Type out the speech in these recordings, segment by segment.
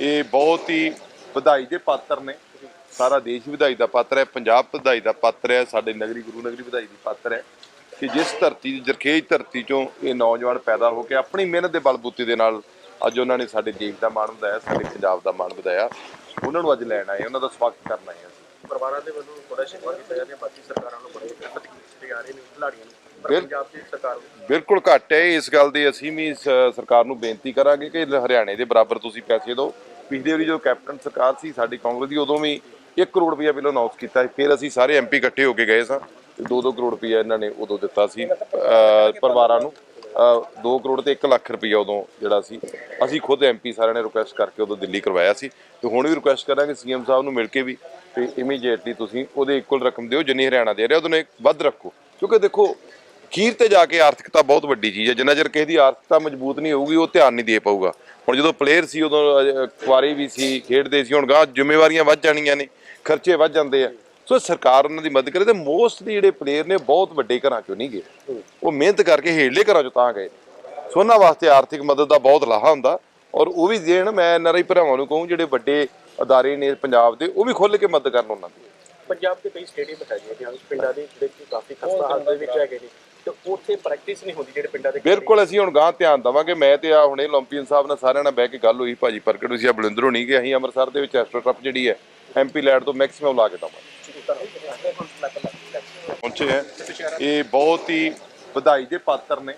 ਇਹ ਬਹੁਤ ਹੀ ਵਧਾਈ ਦੇ ਪਾਤਰ ਨੇ। ਸਾਰਾ ਦੇਸ਼ ਵਧਾਈ ਦਾ ਪਾਤਰ ਹੈ, ਪੰਜਾਬ ਵਧਾਈ ਦਾ ਪਾਤਰ ਹੈ, ਸਾਡੇ ਨਗਰੀ, ਗੁਰੂ ਨਗਰੀ ਵਧਾਈ ਦੀ ਪਾਤਰ ਹੈ। ਕਿ ਜਿਸ ਧਰਤੀ, ਜਰਖੇਜ ਧਰਤੀ ਚੋਂ ਇਹ ਨੌਜਵਾਨ ਪੈਦਾ ਹੋ ਕੇ ਆਪਣੀ ਮਿਹਨਤ ਦੇ ਬਲਬੂਤੇ ਦੇ ਨਾਲ ਅੱਜ ਉਹਨਾਂ ਨੇ ਸਾਡੇ ਦੇਸ਼ ਦਾ ਮਾਣ ਵਧਾਇਆ, ਸਾਡੇ ਪੰਜਾਬ ਦਾ ਮਾਣ ਵਧਾਇਆ। ਉਹਨਾਂ ਨੂੰ ਅੱਜ ਲੈਣ ਆਏ, ਉਹਨਾਂ ਦਾ ਸਵਾਗਤ ਕਰਨ ਆਏ ਪਰਿਵਾਰਾਂ ਦੇ ਵੱਲੋਂ ਬੜਾ ਸ਼ਿਕਵਾ ਕੀਤਾ ਜਾ ਰਿਹਾ ਬਾਕੀ ਸਰਕਾਰਾਂ ਨੂੰ ਬੜੇ ਖਿਲਾਫ ਕੀਤੇ ਜਾ ਰਹੇ ਨੇ ਖਿਲਾੜੀਆਂ ਨੂੰ। ਪਰ ਬਿਲ- ਪੰਜਾਬ ਦੀ ਸਰਕਾਰ ਨੂੰ ਬਿਲਕੁਲ ਘੱਟ ਹੈ ਇਸ ਗੱਲ ਦੀ ਅਸੀਂ ਵੀ ਸਰਕਾਰ ਨੂੰ ਬੇਨਤੀ ਕਰਾਂਗੇ ਕਿ ਹਰਿਆਣੇ ਦੇ ਬਰਾਬਰ ਤੁਸੀਂ ਪੈਸੇ ਦਿਓ। ਪਿਛਲੀ ਵਾਰੀ ਜਦੋਂ ਕੈਪਟਨ ਸਰਕਾਰ ਸੀ ਸਾਡੀ ਕਾਂਗਰਸ ਦੀ ਉਦੋਂ ਵੀ 1 ਕਰੋੜ ਰੁਪਇਆ ਬਿੱਲ ਅਨਾਉਂਸ ਕੀਤਾ ਫਿਰ ਅਸੀਂ ਸਾਰੇ ਐਮਪੀ ਇਕੱਠੇ ਹੋ ਕੇ ਗਏ ਸਾਂ ਤੇ 2-2 ਕਰੋੜ ਰੁਪਇਆ ਇਹਨਾਂ ਨੇ ਉਦੋਂ ਦਿੱਤਾ ਸੀ ਪਰਿਵਾਰਾਂ ਨੂੰ। 2 ਕਰੋੜ ਤੇ 1 ਲੱਖ ਰੁਪਈਆ ਉਦੋਂ ਜਿਹੜਾ ਸੀ ਅਸੀਂ ਖੁਦ ਐਮਪੀ ਸਾਰਿਆਂ ਨੇ ਰਿਕੁਐਸਟ ਕਰਕੇ ਉਦੋਂ ਦਿੱਲੀ ਕਰਵਾਇਆ ਸੀ ਤੇ ਹੁਣ ਵੀ ਰਿਕੁਐਸਟ ਕਰਾਂਗੇ ਸੀਐਮ ਸਾਹਿਬ ਨੂੰ ਮਿਲ ਕੇ ਵੀ ਤੇ ਇਮੀਡੀਏਟਲੀ ਤੁਸੀਂ ਉਹਦੇ ਇਕੁਅਲ ਰਕਮ ਦਿਓ ਜਿੰਨੀ ਹਰਿਆਣਾ ਦੇ ਰਿਹਾ ਉਹਦੋਂ ਇੱਕ ਵੱਧ ਰੱਖੋ। ਕਿਉਂਕਿ ਦੇਖੋ ਖੀਰ ਤੇ ਜਾ ਕੇ ਆਰਥਿਕਤਾ ਬਹੁਤ ਵੱਡੀ ਚੀਜ਼ ਹੈ ਜਿੰਨਾ ਚਿਰ ਕਿਸੇ ਦੀ ਆਰਥਿਕਤਾ ਮਜ਼ਬੂਤ ਨਹੀਂ ਹੋਊਗੀ ਉਹ ਧਿਆਨ ਨਹੀਂ ਦੇ ਪਾਊਗਾ। ਹੁਣ ਜਦੋਂ ਪਲੇਅਰ ਸੀ ਉਦੋਂ ਅਹ, ਵੀ ਸੀ ਖੇਡਦੇ ਸੀ ਹੁਣ ਗਾਹ ਜ਼ਿੰਮੇਵਾਰੀਆਂ ਵੱਧ ਜਾਣੀਆਂ ਨੇ ਖਰਚੇ ਵੱਧ ਜਾਂਦੇ ਆ। ਸੋ ਸਰਕਾਰ ਉਹਨਾਂ ਦੀ ਮਦਦ ਕਰੇ ਤੇ ਮੋਸਟਲੀ ਜਿਹੜੇ ਪਲੇਅਰ ਨੇ ਬਹੁਤ ਵੱਡੇ ਘਰਾਂ ਚੋਂ ਨਹੀਂ ਗਏ। ਉਹ ਮਿਹਨਤ ਕਰਕੇ ਹੇਠਲੇ ਘਰਾਂ ਚੋਂ ਤਾਂ ਗਏ। ਸੋ ਉਹਨਾਂ ਵਾਸਤੇ ਆਰਥਿਕ ਮਦਦ ਦਾ ਬਹੁਤ ਲਾਹਾ ਹੁੰਦਾ। ਔਰ ਉਹ ਵੀ ਦੇਣ ਮੈਂ ਨਰੇ ਭਰਾਵਾਂ ਨੂੰ ਕਹੂੰ ਜਿਹੜੇ ਵੱਡੇ ਅਦਾਰੇ ਨੇ ਪੰਜਾਬ ਦੇ ਉਹ ਵੀ ਖੁੱਲ ਕੇ ਮਦਦ ਕਰਨ ਉਹਨਾਂ ਦੀ। ਪੰਜਾਬ ਦੇ ਕਈ ਸਟੇਡੀਅਮ ਹੈਗੇ ਨੇ ਪਿੰਡਾਂ ਦੇ ਵਿੱਚ ਕਾਫੀ ਖਸਤਾ ਹਾਲਤ ਦੇ ਵਿੱਚ ਹੈਗੇ ਨੇ। ਤੇ ਉੱਥੇ ਪ੍ਰੈਕਟਿਸ ਨਹੀਂ ਹੁੰਦੀ ਜਿਹੜੇ ਪਿੰਡਾਂ ਦੇ ਬਿਲਕੁਲ ਅਸੀਂ ਹੁਣ ਗਾਂ ਧਿਆਨ ਦਵਾਂਗੇ। ਮੈਂ ਤੇ ਆ ਹੁਣੇ 올림픽ਨ ਸਾਹਿਬ ਨਾਲ ਸਾਰਿਆਂ ਨਾਲ ਬਹਿ ਕੇ ਗੱਲ ਹੋਈ ਭਾਜੀ ਪ੍ਰਗਟ ਸੀ ਆ ਬਲਿੰਦਰੋਂ ਨਹੀਂ ਕਿ ਅਸੀਂ ਅੰਮ੍ਰਿਤਸਰ ਦੇ ਵਿੱਚ ਐਸਟ੍ਰੋ ਟਰਫ ਜਿਹੜੀ ਹੈ ਐਮਪੀ ਲੈਡ ਤੋਂ ਮੈਕਸਿਮਮ ਲਾ ਕੇ ਦਵਾਂਗੇ। ਪਹੁੰਚੇ ਹੈ। ਇਹ ਬਹੁਤ ਹੀ ਵਧਾਈ ਦੇ ਪਾਤਰ ਨੇ।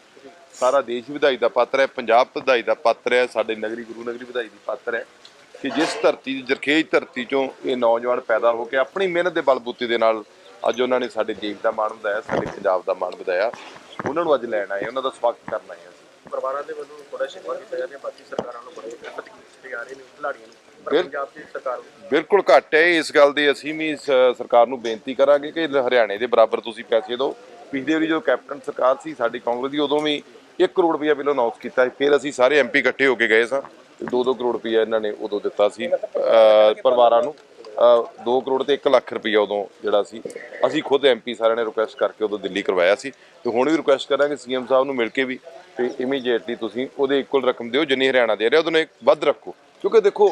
ਸਾਰਾ ਦੇਸ਼ ਵਧਾਈ ਦਾ ਪਾਤਰ ਹੈ। ਪੰਜਾਬ ਵਧਾਈ ਦਾ ਪਾਤਰ ਹੈ। ਸਾਡੇ ਨਗਰੀ ਗੁਰੂ ਨਗਰੀ ਵਧਾਈ ਦੀ ਪਾਤਰ ਹੈ। ਕਿ ਜਿਸ ਧਰਤੀ ਜਰਖੇਜ ਧਰਤੀ ਚੋਂ ਇਹ ਨੌਜਵਾਨ ਪੈਦਾ ਹੋ ਕੇ ਆਪਣੀ ਮਿਹਨਤ ਦੇ ਬਲਬੂਤੇ ਦੇ ਨਾਲ ਅੱਜ ਉਹਨਾਂ ਨੇ ਸਾਡੇ ਦੇਸ਼ ਦਾ ਮਾਣ ਵਧਾਇਆ ਸਾਡੇ ਪੰਜਾਬ ਦਾ ਮਾਣ ਵਧਾਇਆ। ਉਹਨਾਂ ਨੂੰ ਅੱਜ ਲੈਣ ਆਏ ਉਹਨਾਂ ਦਾ ਸਵਾਗਤ ਕਰਨ ਆਏ ਅਸੀਂ। ਪਰਿਵਾਰਾਂ ਦੇ ਵੱਲੋਂ ਬੜਾ ਸ਼ਿਕਵਾ ਕੀਤਾ ਜਾ ਰਿਹਾ ਬਾਕੀ ਸਰਕਾਰਾਂ ਨੂੰ ਬੜੇ ਕੀਤੇ ਜਾ ਰਹੇ ਨੇ। ਖਿਲਾੜੀਆਂ ਨੂੰ ਪੰਜਾਬ ਦੀ ਸਰਕਾਰ ਨੂੰ ਬਿਲਕੁਲ ਘੱਟ ਹੈ। ਇਸ ਗੱਲ ਦੀ ਅਸੀਂ ਵੀ ਸਰਕਾਰ ਨੂੰ ਬੇਨਤੀ ਕਰਾਂਗੇ ਕਿ ਹਰਿਆਣੇ ਦੇ ਬਰਾਬਰ ਤੁਸੀਂ ਪੈਸੇ ਦਿਓ। ਪਿਛਲੀ ਵਾਰੀ ਜਦੋਂ ਕੈਪਟਨ ਸਰਕਾਰ ਸੀ ਸਾਡੀ ਕਾਂਗਰਸ ਦੀ ਉਦੋਂ ਵੀ 1 ਕਰੋੜ ਰੁਪਇਆ ਬਿੱਲ ਅਨਾਉਂਸ ਕੀਤਾ ਫਿਰ ਅਸੀਂ ਸਾਰੇ ਐਮਪੀ ਇਕੱਠੇ ਹੋ ਕੇ ਗਏ ਸਾਂ ਤੇ 2-2 ਕਰੋੜ ਰੁਪਇਆ ਇਹਨਾਂ ਨੇ ਉਦੋਂ ਦਿੱਤਾ ਸੀ ਪਰਿਵਾਰਾਂ ਨੂੰ। 2 ਕਰੋੜ ਤੇ 1 ਲੱਖ ਰੁਪਇਆ ਉਦੋਂ ਜਿਹੜਾ ਸੀ। ਅਸੀਂ ਖੁਦ ਐਮਪੀ ਸਾਰਿਆਂ ਨੇ ਰਿਕੁਐਸਟ ਕਰਕੇ ਉਦੋਂ ਦਿੱਲੀ ਕਰਵਾਇਆ ਸੀ। ਤੇ ਹੁਣ ਵੀ ਰਿਕੁਐਸਟ ਕਰਾਂਗੇ ਸੀਐਮ ਸਾਹਿਬ ਨੂੰ ਮਿਲ ਕੇ ਵੀ। ਤੇ ਇਮੀਡੀਏਟਲੀ ਤੁਸੀਂ ਉਹਦੇ ਇਕੁਅਲ ਰਕਮ ਦਿਓ ਜਿੰਨੀ ਹਰਿਆਣਾ ਦੇ ਰਿਹਾ ਉਹਦੋਂ ਇੱਕ ਵੱਧ ਰੱਖੋ। ਕਿਉਂਕਿ ਦੇਖੋ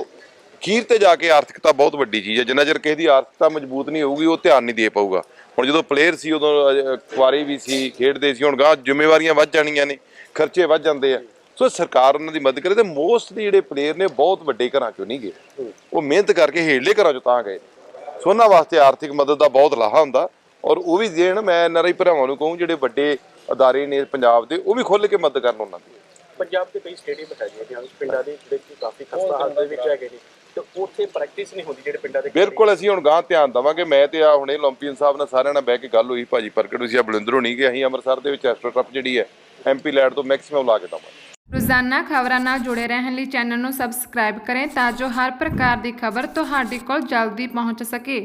ਅਖੀਰ ਤੇ ਜਾ ਕੇ ਆਰਥਿਕਤਾ ਬਹੁਤ ਵੱਡੀ ਚੀਜ਼ ਹੈ। ਜਿੰਨਾ ਚਿਰ ਕਿਸੇ ਦੀ ਆਰਥਿਕਤਾ ਮਜ਼ਬੂਤ ਨਹੀਂ ਹੋਊਗੀ, ਉਹ ਧਿਆਨ ਨਹੀਂ ਦੇ ਪਾਊਗਾ। ਹੁਣ ਜਦੋਂ ਪਲੇਅਰ ਸੀ, ਉਦੋਂ ਕੁਆਰੇ ਵੀ ਸੀ, ਖੇਡਦੇ ਸੀ, ਹੁਣ ਗਾਂ ਜ਼ਿੰਮੇਵਾਰੀਆਂ ਵੱਧ ਜਾਣੀਆਂ ਨੇ, ਖਰਚੇ ਵੱਧ ਜਾਂਦੇ ਆ। ਸੋ ਸਰਕਾਰ ਉਹਨਾਂ ਦੀ ਮਦਦ ਕਰੇ ਤੇ ਮੋਸਟਲੀ ਜਿਹੜੇ ਪਲੇਅਰ ਨੇ, ਬਹੁਤ ਵੱਡੇ ਘਰਾਂ ਚੋਂ ਨਹੀਂ ਗਏ। ਉਹ ਮਿਹਨਤ ਕਰਕੇ ਹੇਠਲੇ ਘਰਾਂ ਚੋਂ ਤਾਂ ਗਏ। ਸੋ ਉਹਨਾਂ ਵਾਸਤੇ ਆਰਥਿਕ ਮਦਦ ਦਾ ਬਹੁਤ ਲਾਹਾ ਹੁੰਦਾ। ਔਰ ਉਹ ਵੀ ਦੇਣ, ਮੈਂ ਨਰਾਈ ਭਰਾਵਾਂ ਨੂੰ ਕਹੂੰ, ਜਿਹੜੇ ਵੱਡੇ ਅਦਾਰੇ ਨੇ ਪੰਜਾਬ ਦੇ, ਉਹ ਵੀ ਖੁੱਲ੍ਹ ਕੇ ਮਦਦ ਕਰਨ ਉਹਨਾਂ ਦੀ। ਪੰਜਾਬ ਦੇ ਕਈ ਸਟੇਡੀਅਮ ਬਚਾਏ ਨੇ ਪਿੰਡਾਂ ਦੇ ਜਿਹੜੇ ਕਾਫੀ ਖਸਤਾ ਹਾਲਤ ਦੇ ਵਿੱਚ ਹੈਗੇ ਨੇ। ਤੇ ਉੱਥੇ ਪ੍ਰੈਕਟਿਸ ਨਹੀਂ ਹੁੰਦੀ ਜਿਹੜੇ ਪਿੰਡਾਂ ਦੇ ਬਿਲਕੁਲ ਅਸੀਂ ਹੁਣ ਗਾਂ ਧਿਆਨ ਦਵਾਂਗੇ। ਮੈਂ ਤੇ ਆ ਹੁਣੇ ਓਲੰਪੀਅਨ ਸਾਹਿਬ ਨਾਲ ਸਾਰਿਆਂ ਨਾਲ ਬਹਿ ਕੇ ਗੱਲ ਹੋਈ ਭਾਜੀ ਪ੍ਰਗਟ ਸੀ ਆ ਬਲਿੰਦਰੋਂ ਨਹੀਂ ਕਿ ਅਸੀਂ ਅੰਮ੍ਰਿਤਸਰ ਦੇ ਵਿੱਚ ਐਸਟਰੋ ਟਰਫ ਜਿਹੜੀ ਹੈ ਐਮਪੀ ਲੈਡ ਤੋਂ ਮੈਕਸਿਮਮ ਲਾ ਕੇ ਦਵਾਂਗੇ। ਰੋਜ਼ਾਨਾ ਖਬਰਾਂ ਨਾਲ ਜੁੜੇ ਰਹਿਣ ਲਈ ਚੈਨਲ ਨੂੰ ਸਬਸਕ੍ਰਾਈਬ ਕਰੇ ਤਾਂ ਜੋ ਹਰ ਪ੍ਰਕਾਰ ਦੀ ਖਬਰ ਤੁਹਾਡੇ ਕੋਲ ਜਲਦੀ ਪਹੁੰਚ ਸਕੇ।